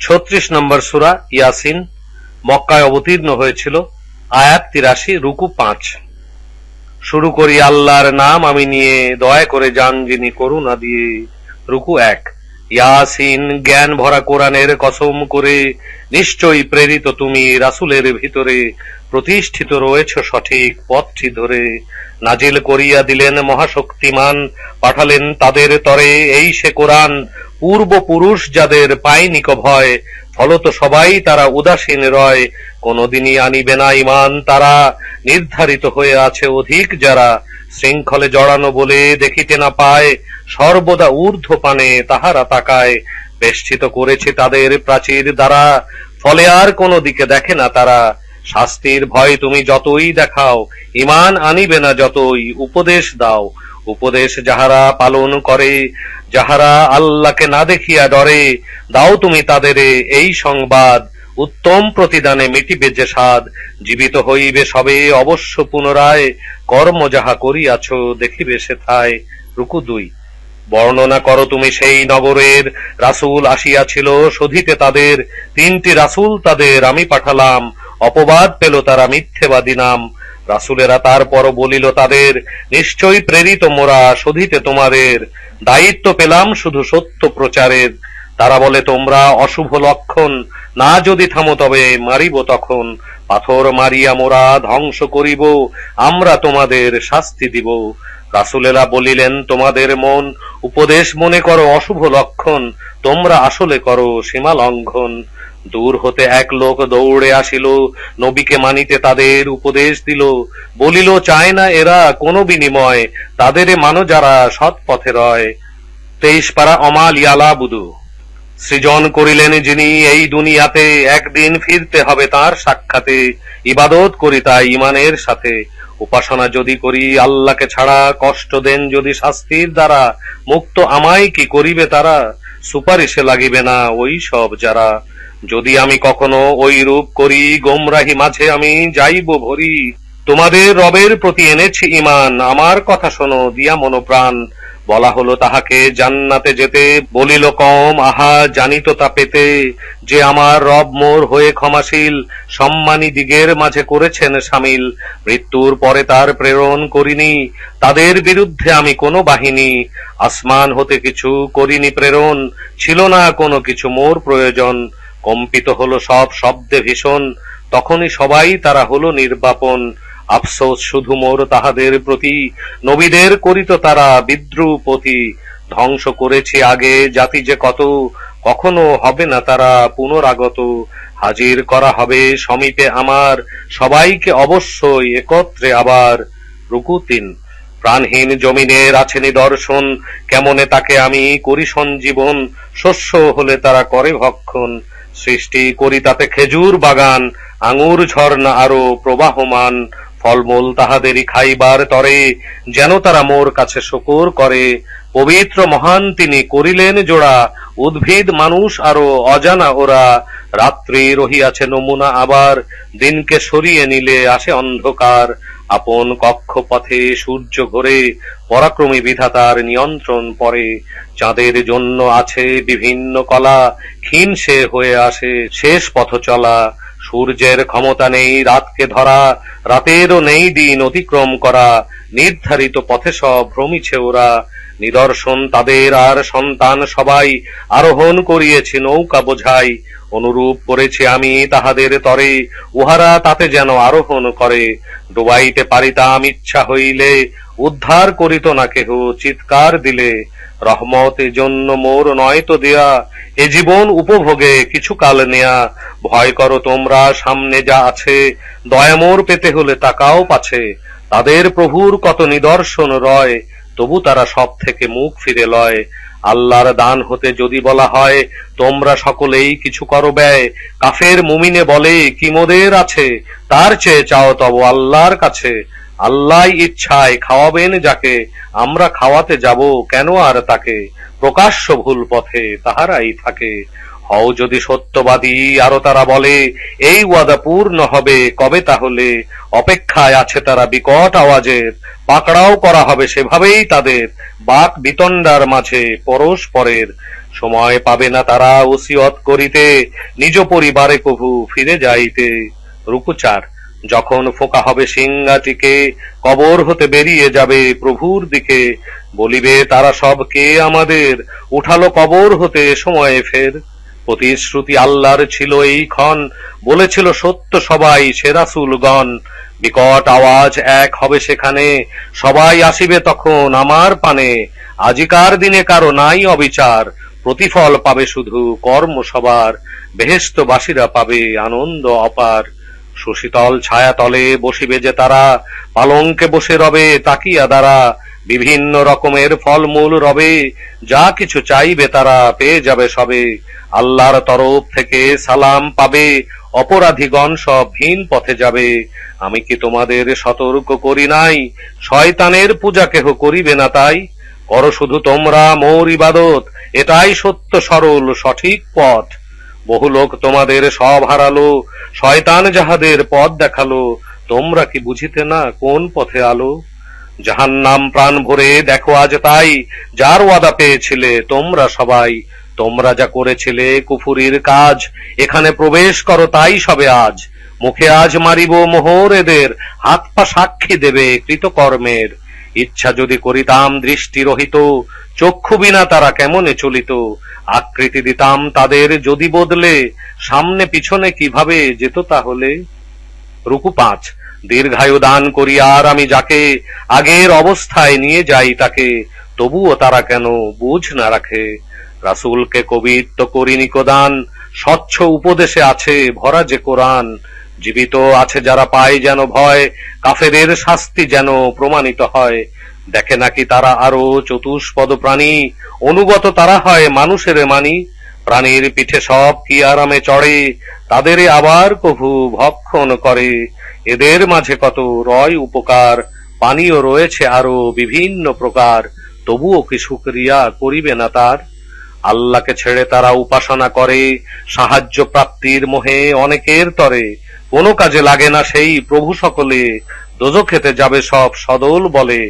ছত্রিশ নম্বর সুরা ইয়াসিন, মক্কায় অবতীর্ণ হয়েছিল আয়াত তিরাশি, রুকু পাঁচ। শুরু করি আল্লাহর নাম, আমি নিয়ে দয়া করে যান যিনি করুণা দিয়ে, রুকু এক। ইয়াসিন জ্ঞান ভরা কোরআনের কসম করে নিশ্চয়ই প্রেরিত তুমি রাসুলের ভিতরে প্রতিষ্ঠিত রয়েছ সঠিক পথটি ধরে। নাজিল করিয়া দিলেন মহাশক্তিমান, পাঠালেন তাদের তরে, এই সে কোরআন। পূর্বপুরুষ যাদের পায়নি ভয় ফলত সবাই তারা উদাসীন রয়, কোনদিনই আনিবে না ইমান তারা নির্ধারিত হয়ে আছে অধিক, যারা শৃঙ্খলে জড়ানো বলে দেখিতে না পায়, সর্বদা ঊর্ধ্ব পানে তাহারা তাকায়। বেষ্টিত করেছে তাদের প্রাচীর দ্বারা, ফলে আর কোনো দিকে দেখে না তারা। শাস্তির ভয় তুমি যতই দেখাও ইমান আনিবে না যতই উপদেশ দাও। উপদেশ যাহারা পালন করে, যাহারা আল্লাহকে না দেখিয়া ডরে, দাও তুমি তাদের এই সংবাদ। উত্তম প্রতিদানে মিটিবে যে স্বাদ। জীবিত হইবে সবে, অবশ্য পুনরায়। কর্ম যাহা করিয়াছ, দেখিবে সেথায়। রুকু দুই। বর্ণনা করো তুমি সেই নগরের। রাসূল আসিয়াছিল, শোধিতে তাদের। তিনটি রাসূল তাদের আমি পাঠালাম। অপবাদ পেল তারা মিথ্যেবাদী নাম। রাসূলেরা তারপর বলিল, তাদের নিশ্চয়ই প্রেরিত মোরা শোধিতে তোমাদের দায়িত্ব পেলাম শুধু সত্য প্রচারের। তারা বলে, তোমরা অশুভ লক্ষণ, না যদি থামো তবে মারিব তখন। পাথর মারিয়া মোরা ধ্বংস করিব, আমরা তোমাদের শাস্তি দিব। রাসুলেরা বলিলেন, তোমাদের মন উপদেশ মনে করো অশুভ লক্ষণ, তোমরা আসলে করো সীমা লঙ্ঘন। দূর হতে এক লোক দৌড়ে আসিল, নবীকে মানিতে তাদের উপদেশ দিল। বলিল, চায় না এরা কোনো বিনিময়, তাদের মানো যারা সৎ পথে রয়। তেইশ পারা অমাল ইয়ালা বুধু সৃজন করিলেন যিনি, এই দুনিয়াতে একদিন ফিরতে হবে তার সাক্ষাতে। ইবাদত করি তাই ইমানের সাথে। উপাসনা যদি করি, আল্লাহকে ছাড়া কষ্ট দেন যদি শাস্তির দ্বারা, মুক্ত আমায় কি করিবে তারা? সুপারিশে লাগিবে না ওই সব যারা যদি আমি কখনো ওই রূপ করি, গোমরাহি মাঝে আমি যাইব ভরি। তোমাদের রবের প্রতি এনেছি ইমান আমার কথা শোনো, দিয়া মনোপ্রাণ। বলা হলো তাহাকে, জান্নাতে যেতে বলিল কম, আহা, জানিত তা পেতে। যে আমার রব মোর হয়ে ক্ষমাশীল, সম্মানী দিগের মাঝে করেছেন সামিল। মৃত্যুর পরে তার প্রেরণ করিনি, তাদের বিরুদ্ধে আমি কোনো বাহিনী। আসমান হতে কিছু করিনি প্রেরণ, ছিল না কোনো কিছু মোর প্রয়োজন। কম্পিত হলো সব শব্দে ভীষণ, তখনই সবাই তারা হলো নির্বাপন। আফসোস শুধু মোর তাহাদের প্রতি, নবীদের করিত তারা বিদ্রুপতি। ধ্বংস করেছে আগে জাতি যে কত, কখনো হবে না তারা পুনরাগত। হাজির করা হবে সমীপে আমার, সবাইকে অবশ্যই একত্রে আবার। রুকু তিন, প্রাণহীন জমিনের আছে নিদর্শন, কেমনে তাকে আমি করি সঞ্জীবন? শস্য হলে তারা করে ভক্ষণ। সৃষ্টি করি তাতে খেজুর বাগান, আঙুর ঝর্ণা আরও প্রবাহমান, ফলমূল তাহাদেরই খাইবার তরে, যেন তারা মোর কাছে শকর করে। পবিত্র মহান তিনি করিলেন জোড়া, উদ্ভিদ মানুষ আরও অজানা ওরা। রাত্রি রহিয়াছে নমুনা আবার, দিনকে সরিয়ে নিলে আসে অন্ধকার। আপন কক্ষ পথে সূর্য ঘোরে, পরাক্রমী বিধাতার নিয়ন্ত্রণ পরে চাঁদের জন্য আছে বিভিন্ন কলা, ক্ষীণ সে হয়ে আসে শেষ পথ চলা। সূর্যের ক্ষমতা নেই রাতকে ধরা, রাতেরও নেই দিন অতিক্রম করা, নির্ধারিত পথে সব ভ্রমিছে ওরা। নিদর্শন তাদের আর সন্তান সবাই আরোহণ করিয়েছি নৌকা বোঝাই। অনুরূপ করেছি আমি তাহাদের তরে, উহারা তাতে যেন আরোহণ করে। ডুবাইতে পারিতাম ইচ্ছা হইলে, উদ্ধার করিত না কেহ, চিৎকার দিলে। রহমত জন্য মোর নয় তো দেয়া, এ জীবন উপভোগে কিছু কাল নেয়া। ভয় করো তোমরা, সামনে যা আছে দয়ামোর পেতে হলে তাকাও পাছে। তাদের প্রভুর কত নিদর্শন রয় তবু তারা সব থেকে মুখ ফিরে লয়। আল্লাহর দান হতে যদি বলা হয়, তোমরা সকলেই কিছু করো ব্যয়। কাফের মুমিনে বলে, কি মোদের আছে? তার চেয়ে চাও তব আল্লাহর কাছে। আল্লাহ ইচ্ছায় খাওয়াবেন যাকে, আমরা খাওয়াতে যাব কেন আর তাকে? প্রকাশ্য ভুল পথে তাহারাই থাকে। হও যদি সত্যবাদী, আরও তারা বলে, এই ওয়াদা পূর্ণ হবে, কবে তাহলে? অপেক্ষায় আছে তারা বিকট আওয়াজের, পাকড়াও করা হবে সেভাবেই তাদের, বাক বিতণ্ডার মাঝে পরস্পরের। সময় পাবে না তারা ওসিয়ত করিতে, নিজ পরিবারে কভু ফিরে যাইতে। রুকুচার, যখন ফোকা হবে সিংহাটিকে কবর হতে বেরিয়ে যাবে প্রভুর দিকে, বলিবে, তারা সব কে আমাদের? উঠালো কবর হতে সময়ে ফের প্রতিশ্রুতি আল্লাহর ছিল এই ক্ষণ। বলেছিল, সত্য সবাই সেরাসুলগণ বিকট আওয়াজ এক হবে সেখানে। সবাই আসিবে তখন আমার পানে। আজিকার দিনে কারও নাই অবিচার। প্রতিফল পাবে শুধু কর্ম সবার। বেহেস্তবাসীরা পাবে আনন্দ অপার। সুশীতল ছায়াতলে বসিবে যে তারা। পালঙ্কে বসে রবে তাকিয়া দ্বারা। বিভিন্ন রকমের ফলমূল রবে, যা কিছু চাইবে তারা পেয়ে যাবে সবে। আল্লাহর তরফ থেকে সালাম পাবে, অপরাধীগণ সব ভিন পথে যাবে। আমি কি তোমাদের সতর্ক করি নাই? শয়তানের পূজা কেহ করিবে না তাই? করো শুধু তোমরা মোর ইবাদত, এটাই সত্য, সরল, সঠিক পথ। বহু লোক তোমাদের সব হারালো, শয়তান যাহাদের পথ দেখাল, তোমরা কি বুঝিতে না কোন পথে আলো? যাহার নাম প্রাণ ভরে দেখো আজ তাই, যার ওয়াদা পেয়েছিলে তোমরা সবাই। তোমরা যা করেছিলে কুফুরির কাজ, এখানে প্রবেশ করো তাই সবে আজ। মুখে আজ মারিব মোহর এদের, হাত পা সাক্ষী দেবে কৃতকর্মের। ইচ্ছা যদি করিতাম দৃষ্টি রহিত, চক্ষু বিনা তারা কেমনে চলিত? আকৃতি দিতাম তাদের যদি বদলে, সামনে পিছনে কীভাবে যেত তাহলে? রুকু পাঁচ দীর্ঘায়ু দান করি আর আমি যাকে আগের অবস্থায় নিয়ে যাই তাকে, তবুও তারা কেন বুঝ না রাখে? রাসূলকে কবিত্ব করি নিকদান, স্বচ্ছ উপদেশে আছে ভরা যে কোরআন। জীবিত আছে যারা পায় যেন ভয় কাফেরের শাস্তি যেন প্রমাণিত হয়। দেখে নাকি তারা আরও চতুষ্পদ প্রাণী, অনুগত তারা হয় মানুষের মানি। প্রাণীর পিঠে সব কি আরামে চড়ে, তাদের আবার কভু ভক্ষণ করে। এদের মাঝে কত রয় উপকার, পানীয় রয়েছে আরও বিভিন্ন প্রকার, তবুও কি সুক্রিয়া করিবে না তার? আল্লাহকে ছেড়ে তারা উপাসনা করে, সাহায্য প্রাপ্তির মোহে অনেকের তরে। কোনো কাজে লাগে না সেই প্রভু সকলে দোজো খেতে যাবে সব সদল বলে।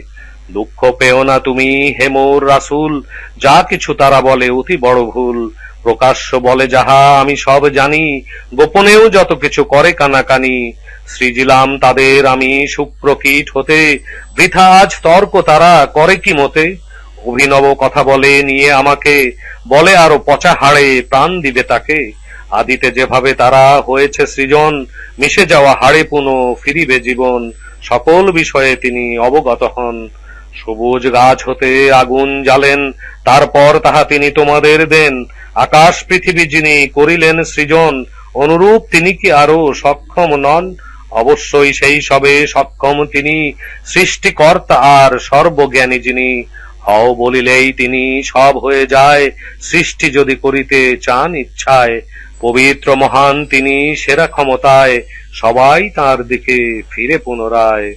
দুঃখ পেও না তুমি হেমোর রাসুল, যা কিছু তারা বলে অতি বড় ভুল। প্রকাশ্য বলে, যাহা আমি সব জানি, গোপনেও যত কিছু করে কানাকানি। সৃজিলাম তাদের আমি সুপ্রকীট হতে, বৃথা আজ তর্ক তারা করে কি মতে? অভিনব কথা বলে, নিয়ে আমাকে বলে আরও পচা হাড়ে প্রাণ দিবে তাকে। আদিতে যেভাবে তারা হয়েছে সৃজন, মিশে যাওয়া হাড়ে পুনঃ ফিরিবে জীবন। সকল বিষয়ে তিনি অবগত হন। সবুজ গাছ হতে আগুন জ্বালেন, তারপর তাহা তিনি তোমাদের দেন। আকাশ পৃথিবী যিনি করিলেন সৃজন, অনুরূপ তিনি কি আরও সক্ষম নন? অবশ্যই সেই সবে সক্ষম তিনি, সৃষ্টিকর্তা আর সর্বজ্ঞানী যিনি। হও বলিলেই তিনি সব হয়ে যায়, সৃষ্টি যদি করিতে চান ইচ্ছায়। পবিত্র মহান তিনি সেরা ক্ষমতায়, সবাই তার দিকে ফিরে পুনরায়।